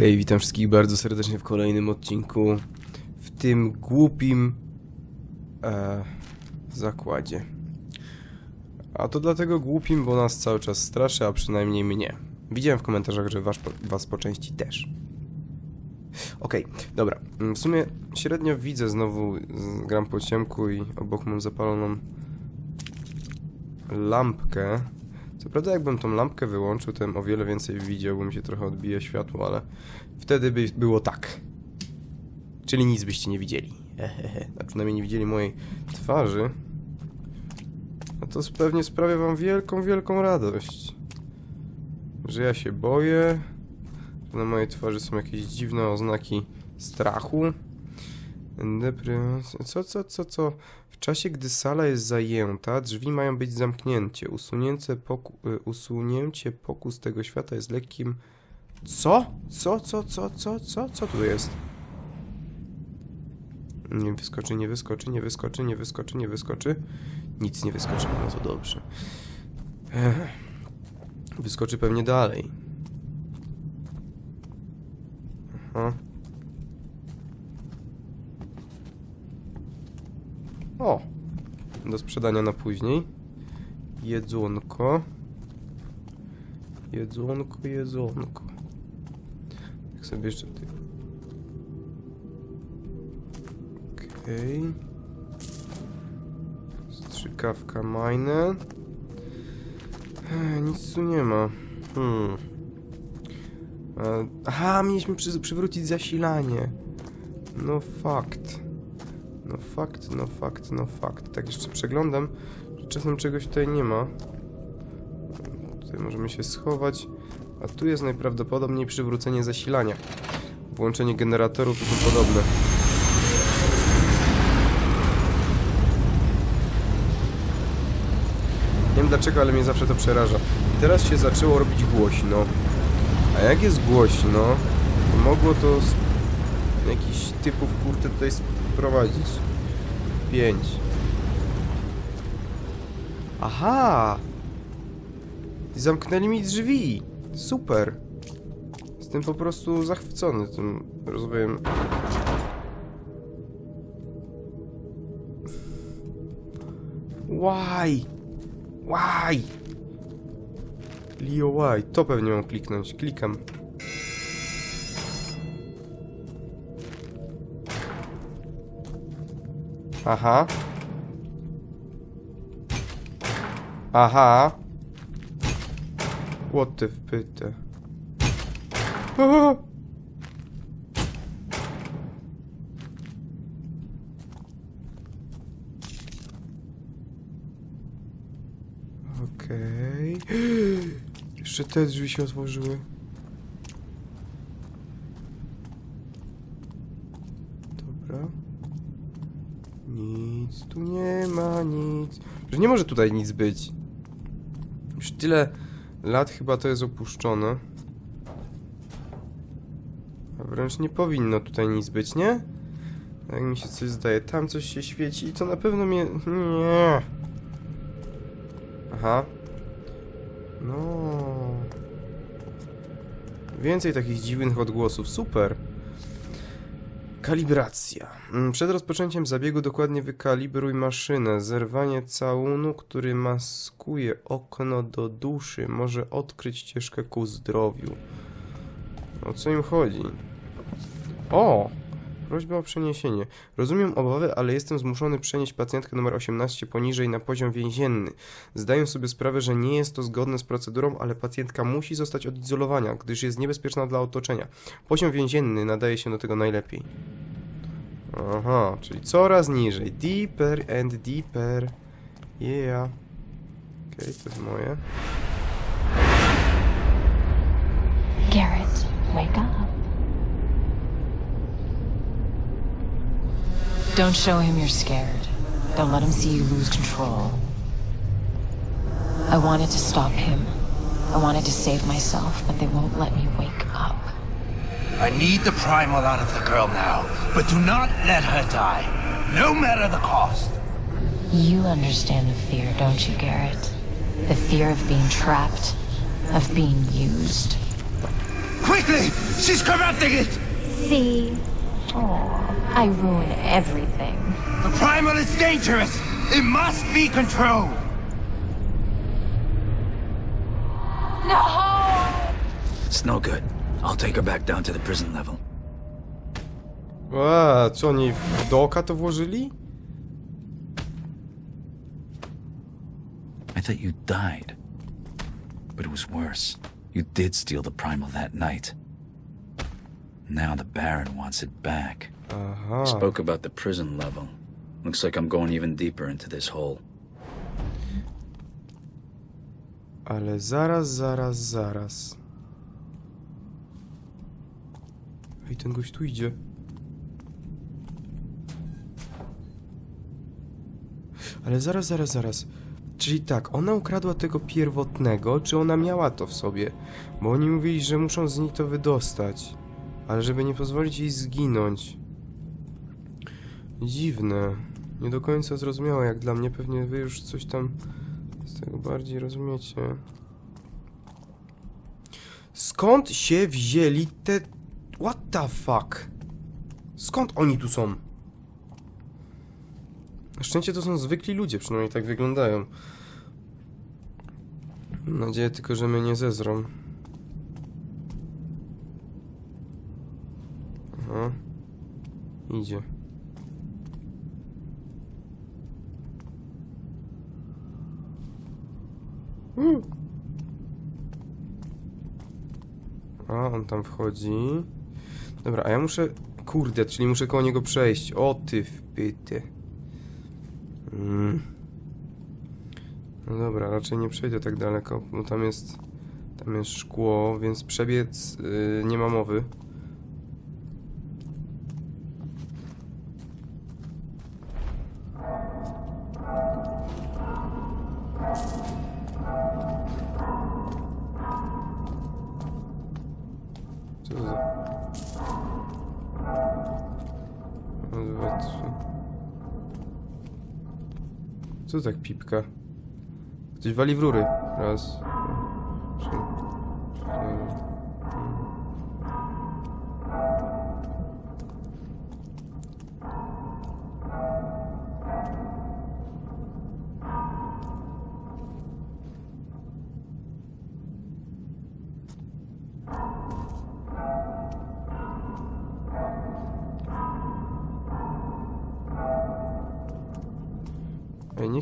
Hej, witam wszystkich bardzo serdecznie w kolejnym odcinku w tym głupim e, zakładzie. A to dlatego głupim, bo nas cały czas straszy, a przynajmniej mnie. Widziałem w komentarzach, że was, was po części też. Okej, dobra. Mm, W sumie średnio widzę znowu, gram po ciemku i obok mam zapaloną lampkę. Co prawda jakbym tą lampkę wyłączył, to o wiele więcej widział, bo mi się trochę odbije światło, ale wtedy by było tak. Czyli nic byście nie widzieli. Hehehe. A przynajmniej nie widzieli mojej twarzy. A to pewnie sprawia wam wielką, wielką radość. Że ja się boję, że na mojej twarzy są jakieś dziwne oznaki strachu. Co, co, co, co? W czasie, gdy sala jest zajęta, drzwi mają być zamknięcie. Usunięcie, poku y, usunięcie pokus tego świata jest lekkim... Co? Co, co, co, co, co? Co tu jest? Nie wyskoczy, nie wyskoczy, nie wyskoczy, nie wyskoczy, nie wyskoczy. Nic nie wyskoczy, no to dobrze. Ech. Wyskoczy pewnie dalej. Aha. O! Do sprzedania na później. Jedzonko. Jedzonko, jedzonko. Tak sobie jeszcze tutaj. Okej. Strzykawka majne. Ech, Nic tu nie ma. Hmm. E, Aha, mieliśmy przy, przywrócić zasilanie. No fakt. No fakt, no fakt, no fakt. Tak jeszcze przeglądam, że czasem czegoś tutaj nie ma. Tutaj możemy się schować. A tu jest najprawdopodobniej przywrócenie zasilania. Włączenie generatorów i podobne. Nie wiem dlaczego, ale mnie zawsze to przeraża. I teraz się zaczęło robić głośno. A jak jest głośno, to mogło to z jakichś typów kurde tutaj sprowadzić. Pięć. Aha! Zamknęli mi drzwi. Super. Jestem po prostu zachwycony tym rozwojem. Why? Why? Leo why? To pewnie mam kliknąć. Klikam. Aha. Aha. What the wpytę. Okej. Jeszcze te drzwi się otworzyły. Dobra. Nic tu nie ma, nic. Że nie może tutaj nic być. Już tyle lat chyba to jest opuszczone. A wręcz nie powinno tutaj nic być, nie? Jak mi się coś zdaje. Tam coś się świeci i to na pewno mnie... Nie. Aha. No. Więcej takich dziwnych odgłosów. Super. Kalibracja. Mm, Przed rozpoczęciem zabiegu dokładnie wykalibruj maszynę. Zerwanie całunu, który maskuje okno do duszy, może odkryć ścieżkę ku zdrowiu. O co im chodzi? O! Prośba o przeniesienie. Rozumiem obawy, ale jestem zmuszony przenieść pacjentkę numer 18 poniżej na poziom więzienny. Zdaję sobie sprawę, że nie jest to zgodne z procedurą, ale pacjentka musi zostać odizolowana, gdyż jest niebezpieczna dla otoczenia. Poziom więzienny nadaje się do tego najlepiej. Aha, czyli coraz niżej. Deeper and deeper. Yeah. Okej, to jest moje. Garrett, wake up. Don't show him you're scared. Don't let him see you lose control. I wanted to stop him. I wanted to save myself, but they won't let me wake up. I need the primal out of the girl now, but do not let her die, no matter the cost. You understand the fear, don't you, Garrett? The fear of being trapped, of being used. Quickly! She's corrupting it! See? Oh, I ruin everything. The primal is dangerous! It must be controlled! No! It's no good. I'll take her back down to the prison level. A, czy oni w- do oka to włożyli? I thought you died. But it was worse. You did steal the primal that night. Now the Baron wants it back. Aha. Spoke about the prison level. Looks like I'm going even deeper into this hole. Ale zaraz, zaraz, zaraz. Ej, ten gość tu idzie. Ale zaraz, zaraz, zaraz. Czyli tak, ona ukradła tego pierwotnego, czy ona miała to w sobie? Bo oni mówili, że muszą z niej to wydostać. Ale żeby nie pozwolić jej zginąć. Dziwne. Nie do końca zrozumiałe, jak dla mnie. Pewnie wy już coś tam z tego bardziej rozumiecie. Skąd się wzięli te... What the fuck? Skąd oni tu są? Na szczęście to są zwykli ludzie, przynajmniej tak wyglądają. Mam nadzieję tylko, że mnie nie zezrą. Aha. Idzie. A, on tam wchodzi. Dobra, a ja muszę... Kurde, czyli muszę koło niego przejść. O ty wpyty. Mm. No dobra, raczej nie przejdę tak daleko, bo tam jest... Tam jest szkło, więc przebiec yy, nie ma mowy. Co tak pipka? Ktoś wali w rury. Raz,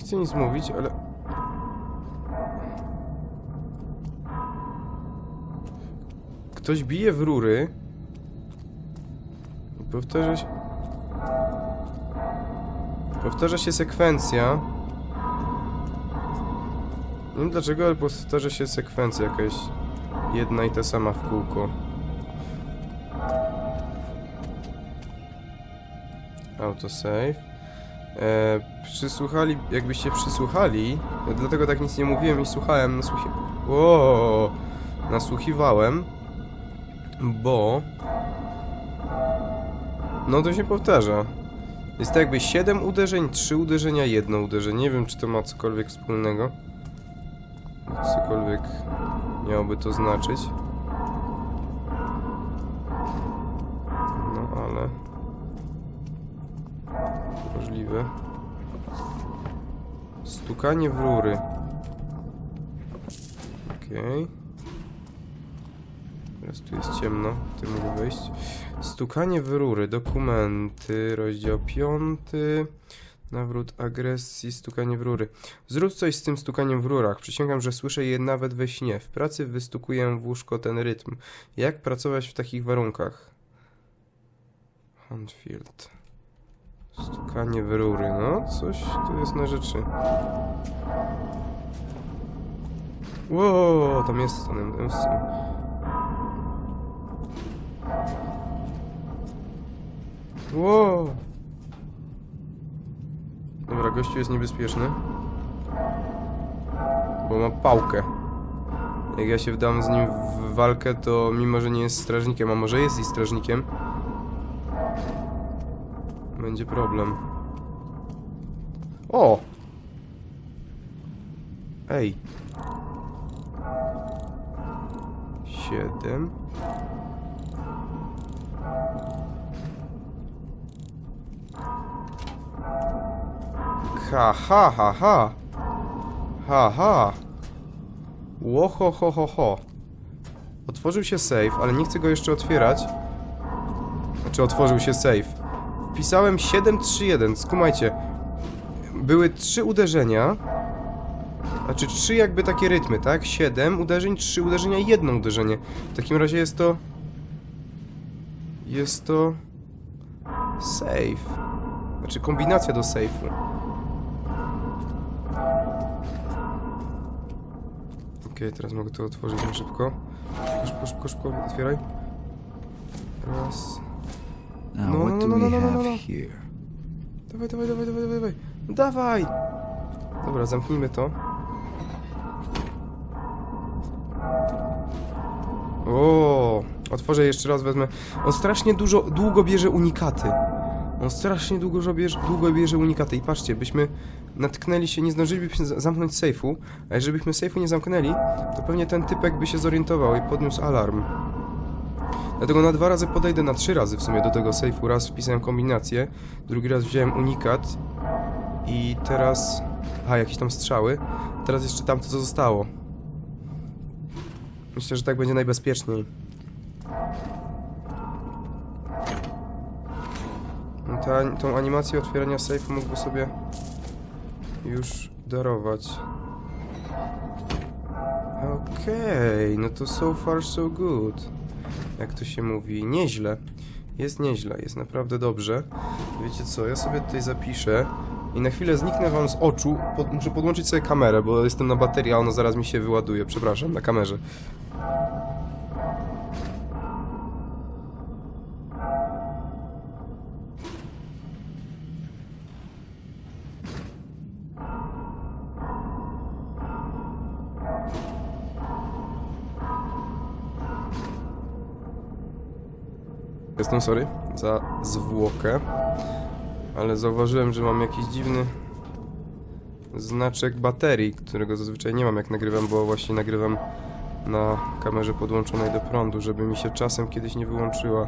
chcę nic mówić, ale... Ktoś bije w rury. I powtarza się... Powtarza się sekwencja. Nie wiem dlaczego, ale powtarza się sekwencja jakaś jedna i ta sama w kółko. Autosave. E, przysłuchali, jakbyście przysłuchali, dlatego tak nic nie mówiłem i słuchałem, nasłuchi... Wow, nasłuchiwałem, bo... No to się powtarza. Jest tak jakby 7 uderzeń, 3 uderzenia, 1 uderzenie. Nie wiem, czy to ma cokolwiek wspólnego. Cokolwiek miałoby to znaczyć. Możliwe. Stukanie w rury. Okej. Teraz tu jest ciemno, tu mogę wejść. Stukanie w rury, dokumenty, rozdział 5. Nawrót agresji, stukanie w rury. Zrób coś z tym stukaniem w rurach. Przysięgam, że słyszę je nawet we śnie. W pracy wystukuję w łóżko ten rytm. Jak pracować w takich warunkach? Handfield. Stukanie w rury, no coś tu jest na rzeczy. Wow, tam jest ten MC. Wow. Dobra, gościu jest niebezpieczny. Bo ma pałkę. Jak ja się wdam z nim w walkę, to mimo, że nie jest strażnikiem, a może jest i strażnikiem, będzie problem. O! Ej. Siedem. Ha, ha, ha, ha. Ha, ha. Łoho, ho, ho, ho. Otworzył się safe, ale nie chcę go jeszcze otwierać. Znaczy, otworzył się safe. Wpisałem 731, skumajcie. Były trzy uderzenia. Znaczy, trzy jakby takie rytmy, tak? 7 uderzeń, trzy uderzenia i jedno uderzenie. W takim razie jest to... Jest to... Safe. Znaczy, kombinacja do safe'u. Okej, teraz mogę to otworzyć na szybko. Szybko, szybko, szybko, otwieraj. Raz. Now, No, what no, no, no, no, no, no. Dawaj, dawaj, dawaj, dawaj, dawaj, dawaj. Dawaj! Dobra, zamknijmy to. O, otworzę jeszcze raz, wezmę. On strasznie dużo, długo bierze unikaty. On strasznie długo bierze, długo bierze unikaty. I patrzcie, byśmy natknęli się, nie zdążylibyśmy zamknąć sejfu, a jeżeli byśmy sejfu nie zamknęli, to pewnie ten typek by się zorientował i podniósł alarm. Dlatego na dwa razy podejdę, na trzy razy w sumie do tego sejfu. Raz wpisałem kombinację, drugi raz wziąłem unikat i teraz... A, jakieś tam strzały. Teraz jeszcze tam co zostało. Myślę, że tak będzie najbezpieczniej. No Ta, tą animację otwierania sejfu mógłby sobie już darować. Okej, no to so far so good. Jak to się mówi? Nieźle. Jest nieźle, jest naprawdę dobrze. Wiecie co, ja sobie tutaj zapiszę i na chwilę zniknę wam z oczu. Pod, muszę podłączyć sobie kamerę, bo jestem na baterii, a ona zaraz mi się wyładuje. Przepraszam, na kamerze. Jestem sorry za zwłokę, ale zauważyłem, że mam jakiś dziwny znaczek baterii, którego zazwyczaj nie mam jak nagrywam, bo właśnie nagrywam na kamerze podłączonej do prądu, żeby mi się czasem kiedyś nie wyłączyła.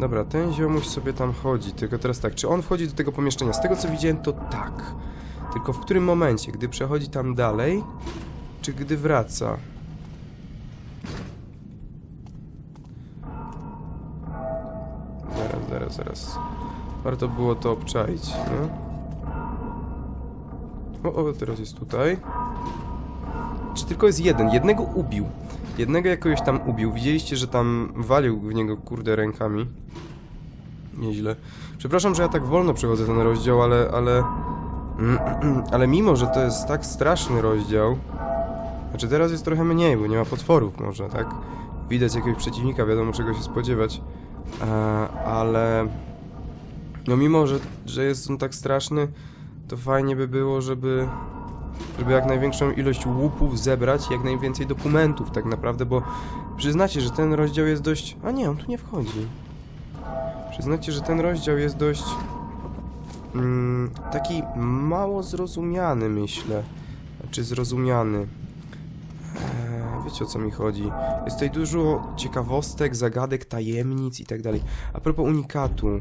Dobra, ten ziomuś sobie tam chodzi, tylko teraz tak, czy on wchodzi do tego pomieszczenia? Z tego co widziałem to tak. Tylko w którym momencie? Gdy przechodzi tam dalej, czy gdy wraca? Zaraz, zaraz. Warto było to obczaić, nie? O, o, teraz jest tutaj. Czy tylko jest jeden? Jednego ubił. Jednego jakoś tam ubił. Widzieliście, że tam walił w niego, kurde, rękami. Nieźle. Przepraszam, że ja tak wolno przechodzę ten rozdział, ale, ale... Ale mimo, że to jest tak straszny rozdział... Znaczy teraz jest trochę mniej, bo nie ma potworów może, tak? Widać jakiegoś przeciwnika, wiadomo czego się spodziewać. E, ale... No mimo, że, że jest on tak straszny, to fajnie by było, żeby... Żeby jak największą ilość łupów zebrać, jak najwięcej dokumentów tak naprawdę, bo przyznacie, że ten rozdział jest dość... A nie, on tu nie wchodzi. Przyznacie, że ten rozdział jest dość... Mm, taki mało zrozumiany, myślę. Czy zrozumiany. Wiecie o co mi chodzi. Jest tutaj dużo ciekawostek, zagadek, tajemnic i tak dalej. A propos unikatu.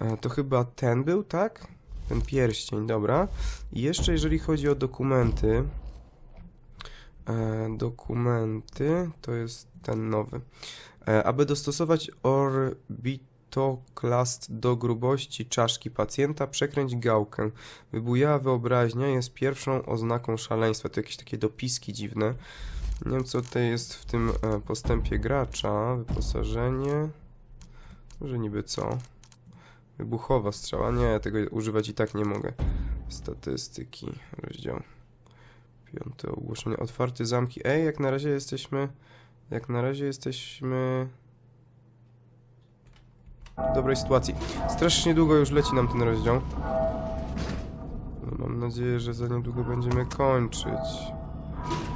E, to chyba ten był, tak? Ten pierścień, dobra. I jeszcze jeżeli chodzi o dokumenty. E, dokumenty to jest ten nowy. E, aby dostosować orbitoklast do grubości czaszki pacjenta, przekręć gałkę. Wybujała wyobraźnia jest pierwszą oznaką szaleństwa. To jakieś takie dopiski dziwne. Nie wiem, co tutaj jest w tym e, postępie gracza. Wyposażenie. Może niby co? Wybuchowa strzała. Nie, tego używać i tak nie mogę. Statystyki. Rozdział. Piąte ogłoszenie. Otwarte zamki. Ej, jak na razie jesteśmy... Jak na razie jesteśmy... W dobrej sytuacji. Strasznie długo już leci nam ten rozdział. No, mam nadzieję, że za niedługo będziemy kończyć.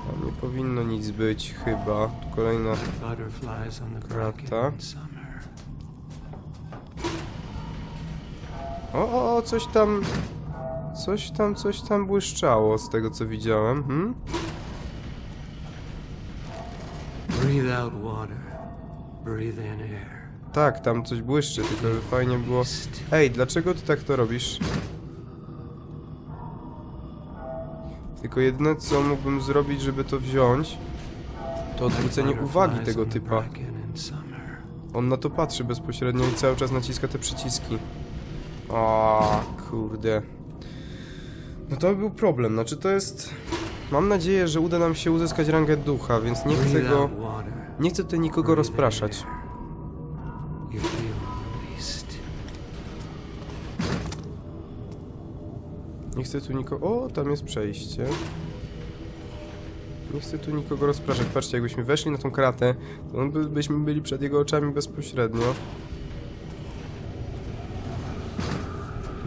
Tam nie powinno nic być, chyba. Tu kolejna Krata. O, o, coś tam... Coś tam, coś tam błyszczało z tego, co widziałem. Hmm? Tak, tam coś błyszczy, tylko że fajnie było... Ej, dlaczego ty tak to robisz? Tylko jedyne co mógłbym zrobić, żeby to wziąć, to odwrócenie uwagi tego typa. On na to patrzy bezpośrednio i cały czas naciska te przyciski. O, kurde. No to był problem, znaczy to jest... Mam nadzieję, że uda nam się uzyskać rangę ducha, więc nie chcę go... Nie chcę tutaj nikogo rozpraszać. Chcę tu nikogo... O, tam jest przejście. Nie chcę tu nikogo rozpraszać. Patrzcie, jakbyśmy weszli na tą kratę, to by, byśmy byli przed jego oczami bezpośrednio.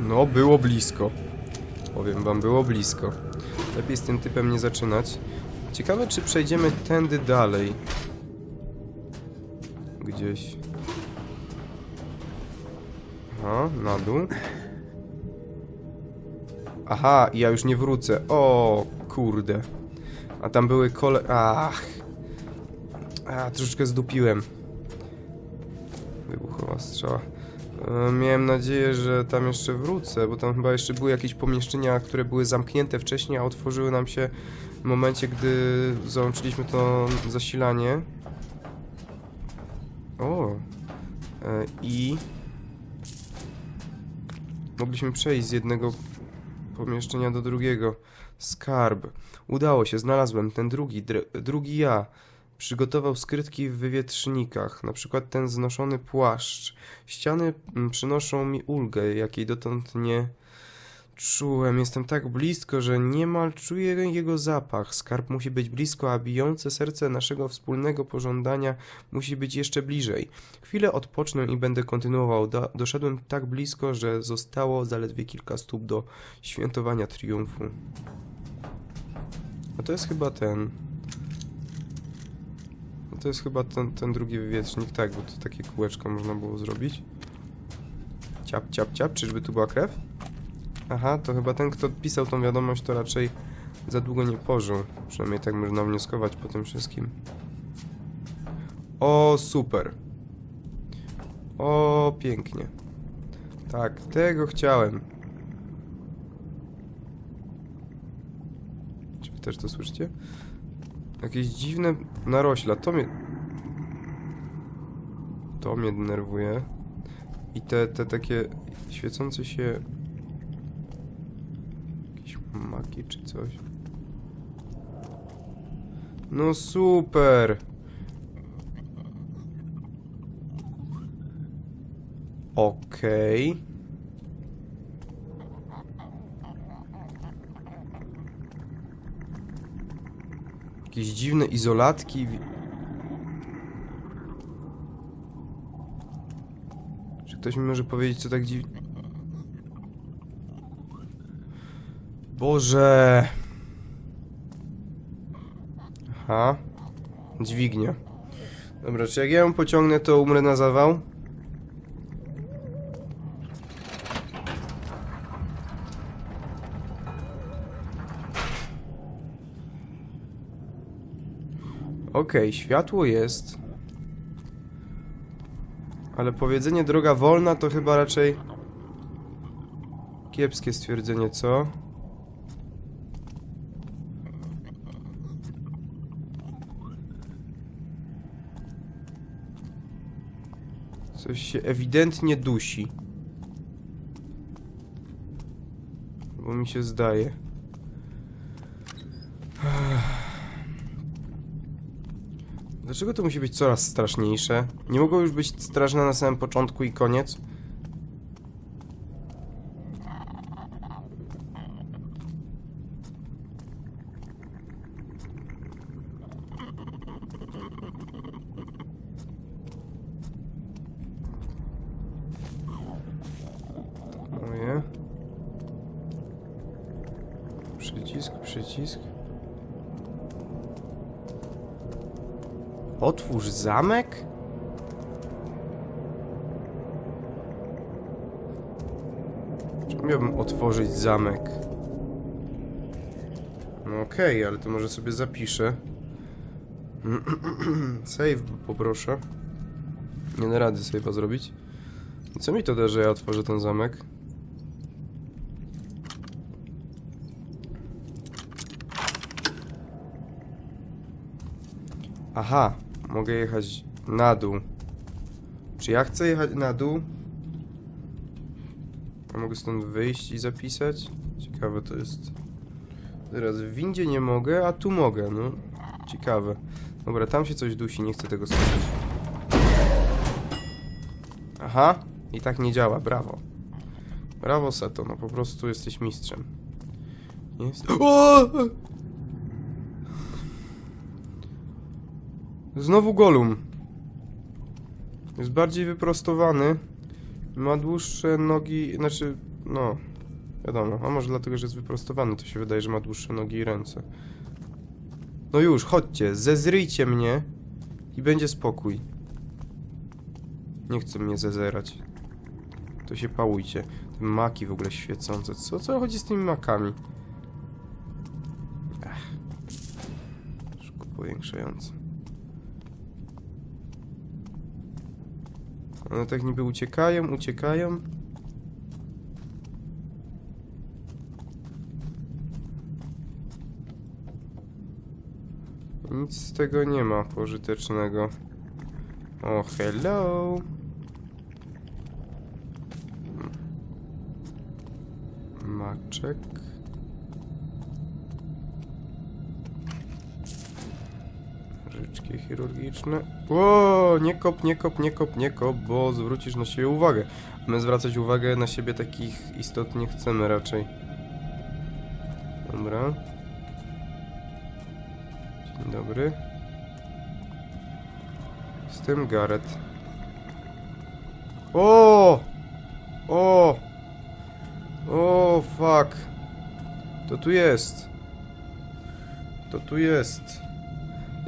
No, było blisko. Powiem wam, było blisko. Lepiej z tym typem nie zaczynać. Ciekawe, czy przejdziemy tędy dalej. Gdzieś. Aha, na dół. Aha, ja już nie wrócę. O, kurde. A tam były kole... Ach. A, troszeczkę zdupiłem. Wybuchowa strzała. E, miałem nadzieję, że tam jeszcze wrócę, bo tam chyba jeszcze były jakieś pomieszczenia, które były zamknięte wcześniej, a otworzyły nam się w momencie, gdy załączyliśmy to zasilanie. O. E, I... Mogliśmy przejść z jednego pomieszczenia do drugiego. Skarb. Udało się, znalazłem ten drugi, dr- drugi ja. Przygotował skrytki w wywietrznikach, na przykład ten znoszony płaszcz. Ściany mm, przynoszą mi ulgę, jakiej dotąd nie czułem. Jestem tak blisko, że niemal czuję jego zapach. Skarb musi być blisko, a bijące serce naszego wspólnego pożądania musi być jeszcze bliżej. Chwilę odpocznę i będę kontynuował. Do, doszedłem tak blisko, że zostało zaledwie kilka stóp do świętowania triumfu. A to jest chyba ten. To jest chyba ten, ten drugi wywietrznik, tak, bo to takie kółeczko można było zrobić. Ciap, ciap, ciap, czyżby tu była krew? Aha, to chyba ten, kto pisał tą wiadomość, to raczej za długo nie pożył. Przynajmniej tak można wnioskować po tym wszystkim. O, super. O, pięknie. Tak, tego chciałem. Czy wy też to słyszycie? Jakieś dziwne narośla, to mnie... To mnie denerwuje. I te, te takie świecące się... Jakieś maki czy coś. No super! Okej. Jakieś dziwne izolatki. Czy ktoś mi może powiedzieć, co tak dziwnie... Boże! Aha. Dźwignia. Dobra, czy jak ja ją pociągnę, to umrę na zawał? Okej, światło jest. Ale powiedzenie droga wolna to chyba raczej kiepskie stwierdzenie, co? Coś się ewidentnie dusi. Bo mi się zdaje. Dlaczego to musi być coraz straszniejsze? Nie mogło już być straszne na samym początku i koniec? Moje. Przycisk. Otwórz zamek? Czemu miałbym otworzyć zamek? No okej, ale to może sobie zapiszę. Save poproszę. Nie da rady chyba zrobić. I Co mi to da, że ja otworzę ten zamek? Aha, mogę jechać na dół. Czy ja chcę jechać na dół? A mogę stąd wyjść i zapisać? Ciekawe to jest. Teraz w windzie nie mogę, a tu mogę, no. Ciekawe. Dobra, tam się coś dusi, nie chcę tego słyszeć. Aha, i tak nie działa, brawo. Brawo, Seto, no po prostu jesteś mistrzem. Jest. O! Znowu Golum. Jest bardziej wyprostowany. Ma dłuższe nogi, znaczy, no, wiadomo, a może dlatego, że jest wyprostowany, to się wydaje, że ma dłuższe nogi i ręce. No już, chodźcie, zezryjcie mnie i będzie spokój. Nie chcę mnie zezerać. To się pałujcie. Te maki w ogóle świecące. Co, co chodzi z tymi makami? Ech. Szybko powiększające. One tak niby uciekają, uciekają. Nic z tego nie ma pożytecznego. O, hello! Maczek. Chirurgiczne. O, nie kop, nie kop, nie kop, nie kop, bo zwrócisz na siebie uwagę. My zwracać uwagę na siebie takich istot nie chcemy raczej. Dobra. Dzień dobry. Jestem Gareth. O! O! O, fuck. To tu jest. To tu jest.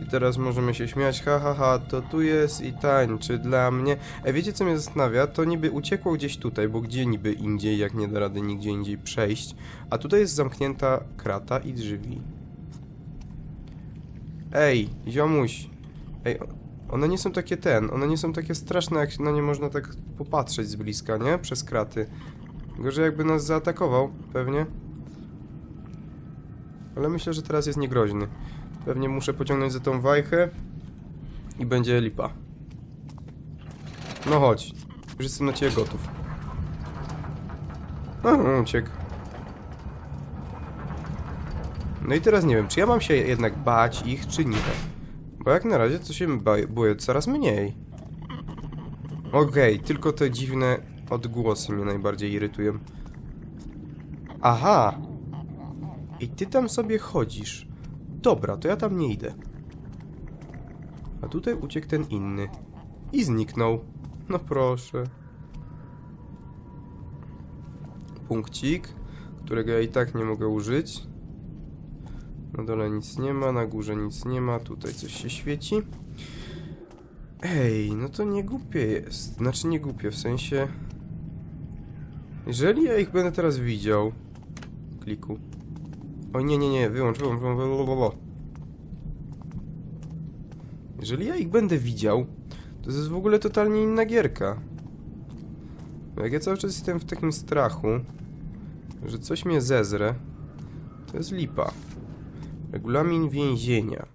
I teraz możemy się śmiać, ha, ha, ha, to tu jest i tańczy dla mnie. E, wiecie co mnie zastanawia? To niby uciekło gdzieś tutaj, bo gdzie niby indziej, jak nie da rady nigdzie indziej przejść. A tutaj jest zamknięta krata i drzwi. Ej, ziomuś. Ej, one nie są takie ten, one nie są takie straszne, jak na nie można tak popatrzeć z bliska, nie? Przez kraty. Gorzej jakby nas zaatakował, pewnie. Ale myślę, że teraz jest niegroźny. Pewnie muszę pociągnąć za tą wajchę i będzie lipa. No chodź. Już jestem na ciebie gotów. No, uciekł. No i teraz nie wiem, czy ja mam się jednak bać ich, czy nie. Bo jak na razie to się boję coraz mniej. Okej, tylko te dziwne odgłosy mnie najbardziej irytują. Aha! I ty tam sobie chodzisz. Dobra, to ja tam nie idę. A tutaj uciekł ten inny. I zniknął. No proszę. Punkcik, którego ja i tak nie mogę użyć. Na dole nic nie ma, na górze nic nie ma, tutaj coś się świeci. Ej, no to nie głupie jest. Znaczy nie głupie, w sensie... Jeżeli ja ich będę teraz widział... Kliku. O nie, nie, nie, wyłącz, wyłącz, wyłącz, wyłącz, wyłącz. Jeżeli ja ich będę widział, to jest w ogóle totalnie inna gierka. Jak ja cały czas jestem w takim strachu, że coś mnie zezre, to jest lipa. Regulamin więzienia.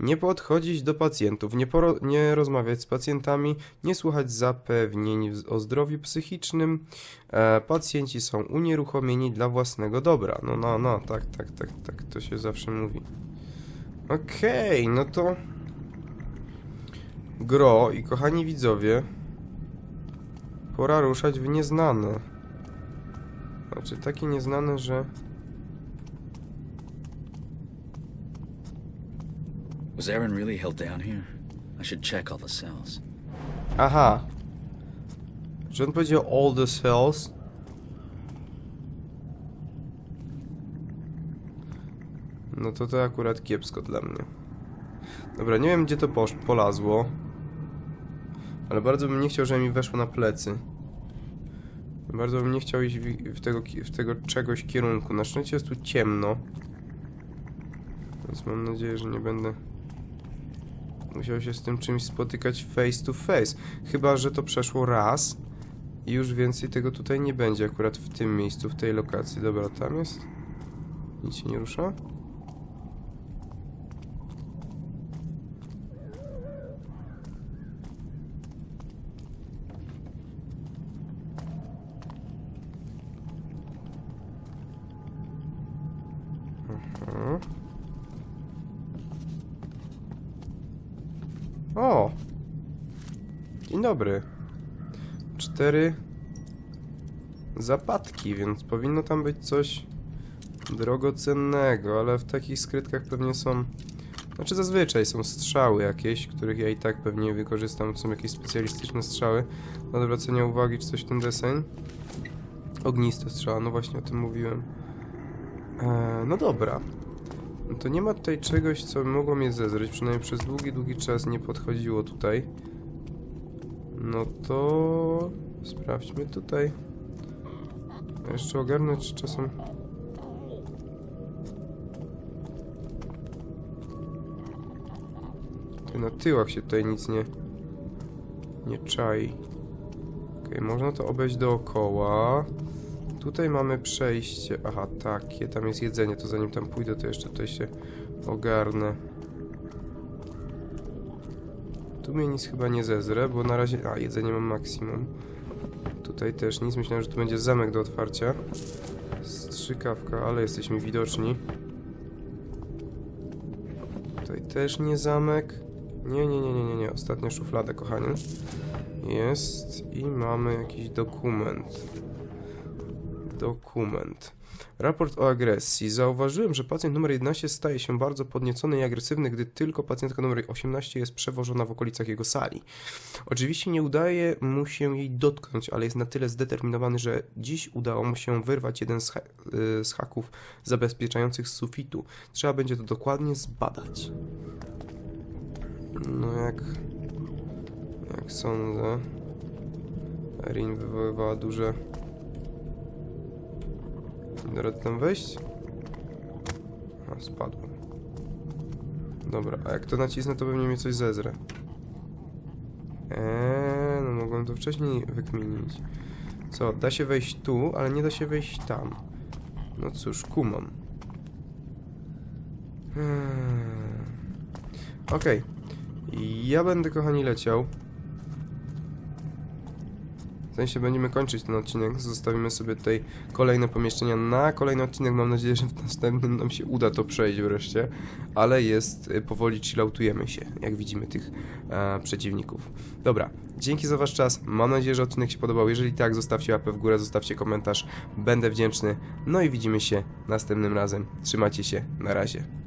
Nie podchodzić do pacjentów, nie, nie rozmawiać z pacjentami, nie słuchać zapewnień o zdrowiu psychicznym. E, pacjenci są unieruchomieni dla własnego dobra. No, no, no, tak, tak, tak, tak, to się zawsze mówi. Okej, no to... Gro i kochani widzowie, pora ruszać w nieznane. Znaczy, takie nieznane, że... Was Aaron really held down here? I should check all the cells. Aha. Czy on powiedział all the cells? No to to akurat kiepsko dla mnie. Dobra, nie wiem gdzie to posz polazło. Ale bardzo bym nie chciał, żeby mi weszło na plecy. Bardzo bym nie chciał iść w, tego, w tego czegoś kierunku. Na szczęście jest tu ciemno. Więc mam nadzieję, że nie będę... Musiał się z tym czymś spotykać face to face. Chyba, że to przeszło raz i już więcej tego tutaj nie będzie akurat w tym miejscu, w tej lokacji. Dobra, tam jest. Nic się nie rusza. Dobry. Cztery zapadki, więc powinno tam być coś drogocennego, ale w takich skrytkach pewnie są... Znaczy zazwyczaj są strzały jakieś, których ja i tak pewnie wykorzystam. Są jakieś specjalistyczne strzały. Do odwracania uwagi, czy coś ten deseń. Ogniste strzała, no właśnie o tym mówiłem. Eee, no dobra. No to nie ma tutaj czegoś, co mogło mnie zezreć. Przynajmniej przez długi, długi czas nie podchodziło tutaj. No to... Sprawdźmy tutaj. Jeszcze ogarnę, czy czasem... Tutaj na tyłach się tutaj nic nie... Nie czai. Okej, można to obejść dookoła. Tutaj mamy przejście. Aha, takie. Tam jest jedzenie, to zanim tam pójdę, to jeszcze tutaj się ogarnę. Tu mnie nic chyba nie zezrę, bo na razie... A, jedzenie mam maksimum. Tutaj też nic. Myślałem, że tu będzie zamek do otwarcia. Strzykawka, ale jesteśmy widoczni. Tutaj też nie zamek. Nie, nie, nie, nie, nie, nie. Ostatnia szuflada, kochanie. Jest i mamy jakiś dokument. Dokument. Raport o agresji. Zauważyłem, że pacjent numer 11 staje się bardzo podniecony i agresywny, gdy tylko pacjentka numer 18 jest przewożona w okolicach jego sali. Oczywiście nie udaje mu się jej dotknąć, ale jest na tyle zdeterminowany, że dziś udało mu się wyrwać jeden z, ha y, z haków zabezpieczających sufitu. Trzeba będzie to dokładnie zbadać. No jak... Jak sądzę... Erin wywoływała duże... Da radę tam wejść? A, spadłem. Dobra, a jak to nacisnę, to pewnie mnie coś zezrę. Eee, no mogłem to wcześniej wykminić. Co, da się wejść tu, ale nie da się wejść tam. No cóż, kumam. Hmm. Okej. Ja będę, kochani, leciał. W sensie będziemy kończyć ten odcinek. Zostawimy sobie tutaj kolejne pomieszczenia na kolejny odcinek. Mam nadzieję, że w następnym nam się uda to przejść wreszcie. Ale jest, y, powoli chilloutujemy się, jak widzimy tych e, przeciwników. Dobra, dzięki za wasz czas. Mam nadzieję, że odcinek się podobał. Jeżeli tak, zostawcie łapę w górę, zostawcie komentarz. Będę wdzięczny. No i widzimy się następnym razem. Trzymajcie się. Na razie.